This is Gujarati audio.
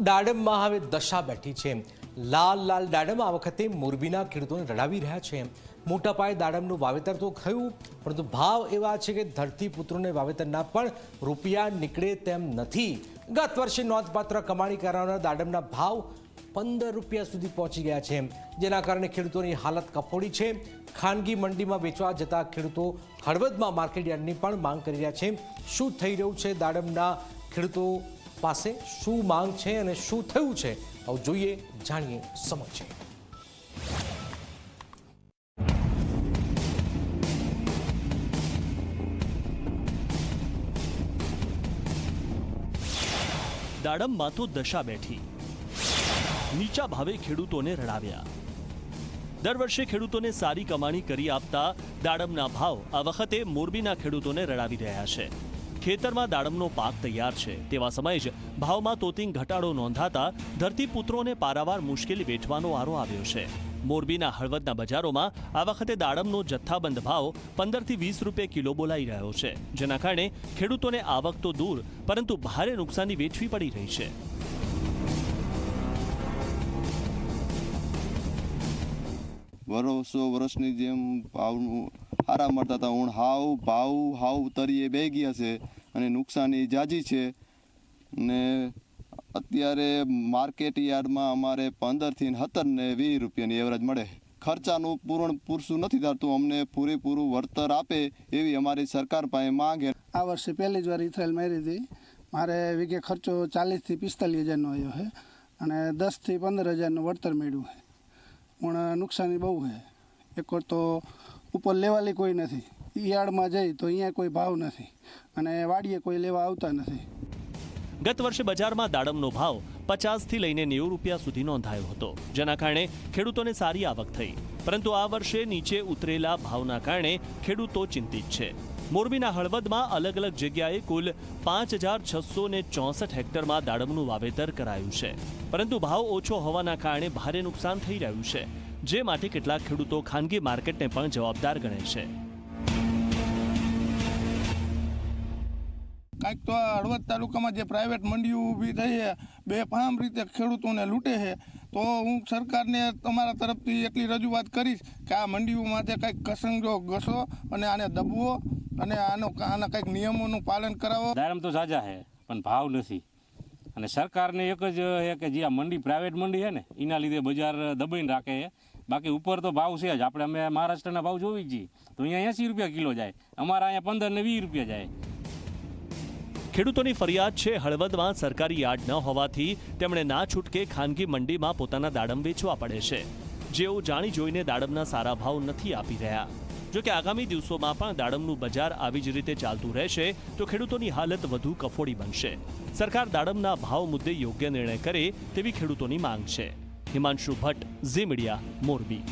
દાડમમાં હવે દશા બેઠી છે. લાલ લાલ દાડમ આ વખતે મોરબીના ખેડૂતોને રડાવી રહ્યા છે. મોટા પાયે દાડમનું વાવેતર તો થયું, પરંતુ ભાવ એવા છે કે ધરતીપુત્રોને વાવેતરના પણ રૂપિયા નીકળે તેમ નથી. ગત વર્ષે નોંધપાત્ર કમાણી કરનારા દાડમના ભાવ પંદર રૂપિયા સુધી પહોંચી ગયા છે. જેના કારણે ખેડૂતોની હાલત કફોડી છે. ખાનગી મંડીમાં વેચવા જતા ખેડૂતો હળવદમાં માર્કેટ યાર્ડની પણ માંગ કરી રહ્યા છે. શું થઈ રહ્યું છે દાડમના ખેડૂતો પાસે શું માંગ છે અને શું થયું છે, આવું જોઈએ, જાણીએ સમજીએ દાડમમાં તો દશા બેઠી. નીચા ભાવે ખેડૂતોને રડાવ્યા. દર વર્ષે ખેડૂતોને સારી કમાણી કરી આપતા દાડમના ભાવ આ વખતે મોરબીના ખેડૂતોને રડાવી રહ્યા છે. ખેતરમાં દાડમનો પાક તૈયાર છે. તેવા સમયે જ ભાવમાં તોતિંગ ઘટાડો નોંધાતા ધરતીપુત્રોને પારાવાર મુશ્કેલી વેઠવાનો વારો આવ્યો છે. મોરબીના હળવદના બજારોમાં આ વખતે દાડમનો જથ્થાબંધ ભાવ પંદરથી વીસ રૂપિયા કિલો બોલાઈ રહ્યો છે. જેના કારણે ખેડૂતોને આવક તો દૂર, પરંતુ ભારે નુકસાની વેઠવી પડી રહી છે. વરસો વર્ષની જેમ ભાવનું સારા મળતા હતા. હું હાવ, ભાવ હાવ તરીએ બે ગયા છે. અને નુકસાની જાજી છે. ને અત્યારે માર્કેટ યાર્ડમાં અમારે પંદરથી સત્તર ને વીસ રૂપિયાની એવરેજ મળે. ખર્ચાનું પૂરણ પૂરશું નથી થતું. અમને પૂરેપૂરું વળતર આપે એવી અમારી સરકાર પાસે માંગે આ વર્ષે પહેલી જ વાર ઇથરાયલ મારી હતી. મારે વીઘે ખર્ચો ચાલીસથી પિસ્તાલીસ હજારનો આવ્યો છે અને દસથી પંદર હજારનું વળતર મળ્યું છે. પણ નુકસાની બહુ છે. એક તો ઉપર લેવાલી કોઈ નથી. યાર્ડમાં જઈ તો અહીંયા કોઈ ભાવ નથી અને વાડીએ કોઈ લેવા આવતા નથી. ગત વર્ષે બજારમાં દાડમનો ભાવ પચાસથી લઈને નેવું રૂપિયા સુધી નોંધાયો હતો. જેના કારણે ખેડૂતોને સારી આવક થઈ. પરંતુ આ વર્ષે નીચે ઉતરેલા ભાવના કારણે ખેડૂતો ચિંતિત છે. મોરબીના હળવદમાં અલગ અલગ જગ્યાએ કુલ પાંચ હજાર છસો ને ચોસઠ હેક્ટરમાં દાડમનું વાવેતર કરાયું છે. પરંતુ ભાવ ઓછો હોવાના કારણે ભારે નુકસાન થઈ રહ્યું છે, જે માટે કેટલાક ખેડૂતો ખાનગી માર્કેટને પણ જવાબદાર ગણે છે. કાંઈક તો આ હળવદ તાલુકામાં જે પ્રાઇવેટ મંડીઓ ઊભી થઈ છે, બે ફામ રીતે ખેડૂતોને લૂંટે છે, તો હું સરકારને તમારા તરફથી એટલી રજૂઆત કરીશ કે આ મંડીઓ માટે કંઈક કસંગો ઘસો અને આને દબવો અને આનો આના કંઈક નિયમોનું પાલન કરાવો. દારમ તો સાજા છે, પણ ભાવ નથી. અને સરકારને એક જ છે કે જે આ મંડી પ્રાઇવેટ મંડી છે ને, એના લીધે બજાર દબાઈને રાખે છે. બાકી ઉપર તો ભાવ છે જ. આપણે અમે મહારાષ્ટ્રના ભાવ જોવી જ છીએ. તો અહીંયા એંસી રૂપિયા કિલો જાય. અમારા અહીંયા પંદર ને વીસ રૂપિયા જાય. ખેડૂતોની ફરિયાદ છે, હળવદમાં સરકારી યાર્ડ ન હોવાથી તેમણે ના છૂટકે ખાનગી મંડીમાં પોતાના દાડમ વેચવા પડે છે. જેઓ જાણી જોઈને દાડમના સારા ભાવ નથી આપી રહ્યા. જોકે આગામી દિવસોમાં પણ દાડમનું બજાર આવી જ રીતે ચાલતું રહેશે, તો ખેડૂતોની હાલત વધુ કફોડી બનશે. સરકાર દાડમના ભાવ મુદ્દે યોગ્ય નિર્ણય કરે તેવી ખેડૂતોની માંગ છે. હિમાંશુ ભટ્ટ, ઝી મીડિયા, મોરબી.